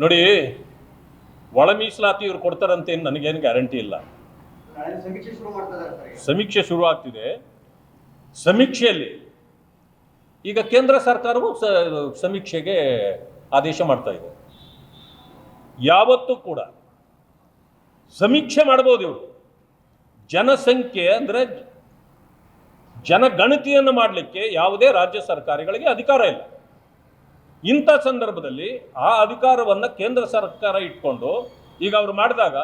ನೋಡಿ ಒಳ ಮೀಸಲಾತಿ ಇವ್ರು ಕೊಡ್ತಾರಂತೆ ಏನು ನನಗೇನು ಗ್ಯಾರಂಟಿ ಇಲ್ಲ. ಶುರು ಸಮೀಕ್ಷೆ ಶುರು ಆಗ್ತಿದೆ. ಸಮೀಕ್ಷೆಯಲ್ಲಿ ಈಗ ಕೇಂದ್ರ ಸರ್ಕಾರವು ಸಮೀಕ್ಷೆಗೆ ಆದೇಶ ಮಾಡ್ತಾ ಇದೆ. ಯಾವತ್ತೂ ಕೂಡ ಸಮೀಕ್ಷೆ ಮಾಡ್ಬೋದು ಇವರು. ಜನಸಂಖ್ಯೆ ಅಂದರೆ ಜನಗಣತಿಯನ್ನು ಮಾಡಲಿಕ್ಕೆ ಯಾವುದೇ ರಾಜ್ಯ ಸರ್ಕಾರಗಳಿಗೆ ಅಧಿಕಾರ ಇಲ್ಲ. ಇಂಥ ಸಂದರ್ಭದಲ್ಲಿ ಆ ಅಧಿಕಾರವನ್ನು ಕೇಂದ್ರ ಸರ್ಕಾರ ಇಟ್ಕೊಂಡು ಈಗ ಅವರು ಮಾಡಿದಾಗ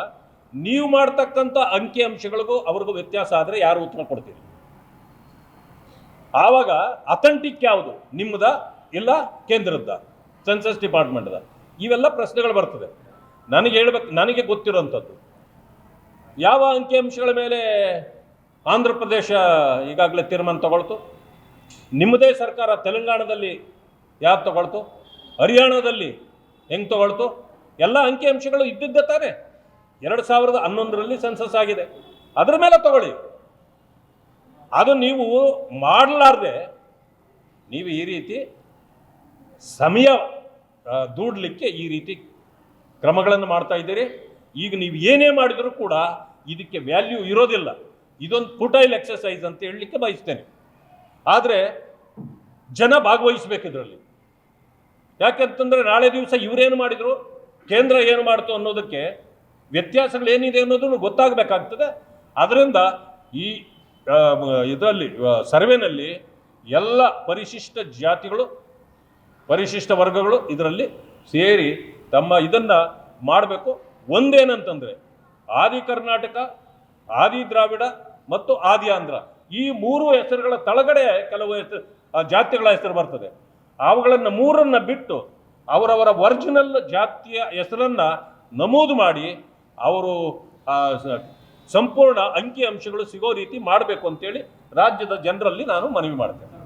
ನೀವು ಮಾಡ್ತಕ್ಕಂಥ ಅಂಕಿ ಅಂಶಗಳಿಗೂ ಅವ್ರಿಗೂ ವ್ಯತ್ಯಾಸ ಆದರೆ ಯಾರು ಉತ್ತರ ಕೊಡ್ತೀರಿ? ಆವಾಗ ಅಥೆಂಟಿಕ್ ಯಾವುದು? ನಿಮ್ಮದ ಇಲ್ಲ ಕೇಂದ್ರದ ಸೆನ್ಸಸ್ ಡಿಪಾರ್ಟ್ಮೆಂಟ್ದ ಇವೆಲ್ಲ ಪ್ರಶ್ನೆಗಳು ಬರ್ತದೆ. ನನಗೆ ಹೇಳ್ಬೇಕು, ನನಗೆ ಗೊತ್ತಿರುವಂಥದ್ದು. ಯಾವ ಅಂಕಿಅಂಶಗಳ ಮೇಲೆ ಆಂಧ್ರ ಪ್ರದೇಶ ಈಗಾಗಲೇ ತೀರ್ಮಾನ ತಗೊಳ್ತು? ನಿಮ್ಮದೇ ಸರ್ಕಾರ ತೆಲಂಗಾಣದಲ್ಲಿ ಯಾವ್ದು ತಗೊಳ್ತು? ಹರಿಯಾಣದಲ್ಲಿ ಹೆಂಗೆ ತಗೊಳ್ತು? ಎಲ್ಲ ಅಂಕಿಅಂಶಗಳು ಇದ್ದಿದ್ದೆ ತಾನೆ. ಎರಡು ಸಾವಿರದ ಹನ್ನೊಂದರಲ್ಲಿ ಸೆನ್ಸಸ್ ಆಗಿದೆ. ಅದರ ಮೇಲೆ ತಗೊಳ್ಳಿ. ಅದು ನೀವು ಮಾಡಲಾರ್ದೆ ನೀವು ಈ ರೀತಿ ಸಮಯ ದೂಡಲಿಕ್ಕೆ ಈ ರೀತಿ ಕ್ರಮಗಳನ್ನು ಮಾಡ್ತಾ ಇದ್ದೀರಿ. ಈಗ ನೀವು ಏನೇ ಮಾಡಿದರೂ ಕೂಡ ಇದಕ್ಕೆ ವ್ಯಾಲ್ಯೂ ಇರೋದಿಲ್ಲ. ಇದೊಂದು ಫುಟೈಲ್ ಎಕ್ಸಸೈಸ್ ಅಂತ ಹೇಳಲಿಕ್ಕೆ ಬಯಸ್ತೇನೆ. ಆದರೆ ಜನ ಭಾಗವಹಿಸಬೇಕು ಇದರಲ್ಲಿ. ಯಾಕೆಂತಂದ್ರೆ ನಾಳೆ ದಿವಸ ಇವರೇನು ಮಾಡಿದ್ರು? ಕೇಂದ್ರ ಏನು ಮಾಡ್ತು ಅನ್ನೋದಕ್ಕೆ ವ್ಯತ್ಯಾಸಗಳು ಏನಿದೆ ಅನ್ನೋದನ್ನು ಗೊತ್ತಾಗಬೇಕಾಗ್ತದೆ. ಅದರಿಂದ ಈ ಇದರಲ್ಲಿ ಸರ್ವೆನಲ್ಲಿ ಎಲ್ಲ ಪರಿಶಿಷ್ಟ ಜಾತಿಗಳು, ಪರಿಶಿಷ್ಟ ವರ್ಗಗಳು ಇದರಲ್ಲಿ ಸೇರಿ ತಮ್ಮ ಇದನ್ನು ಮಾಡಬೇಕು. ಒಂದೇನಂತಂದರೆ ಆದಿ ಕರ್ನಾಟಕ, ಆದಿ ದ್ರಾವಿಡ ಮತ್ತು ಆದಿ ಆಂಧ್ರ. ಈ ಮೂರು ಹೆಸರುಗಳ ತಳಗಡೆ ಕೆಲವು ಹೆಸರು ಜಾತಿಗಳ ಹೆಸರು ಬರ್ತದೆ. ಅವುಗಳನ್ನು ಮೂರನ್ನು ಬಿಟ್ಟು ಅವರವರ ಒರಿಜಿನಲ್ ಜಾತಿಯ ಹೆಸರನ್ನು ನಮೂದು ಮಾಡಿ ಅವರು ಸಂಪೂರ್ಣ ಅಂಕಿ ಅಂಶಗಳು ಸಿಗೋ ರೀತಿ ಮಾಡಬೇಕು ಅಂತೇಳಿ ರಾಜ್ಯದ ಜನರಲ್ಲಿ ನಾನು ಮನವಿ ಮಾಡ್ತೇನೆ.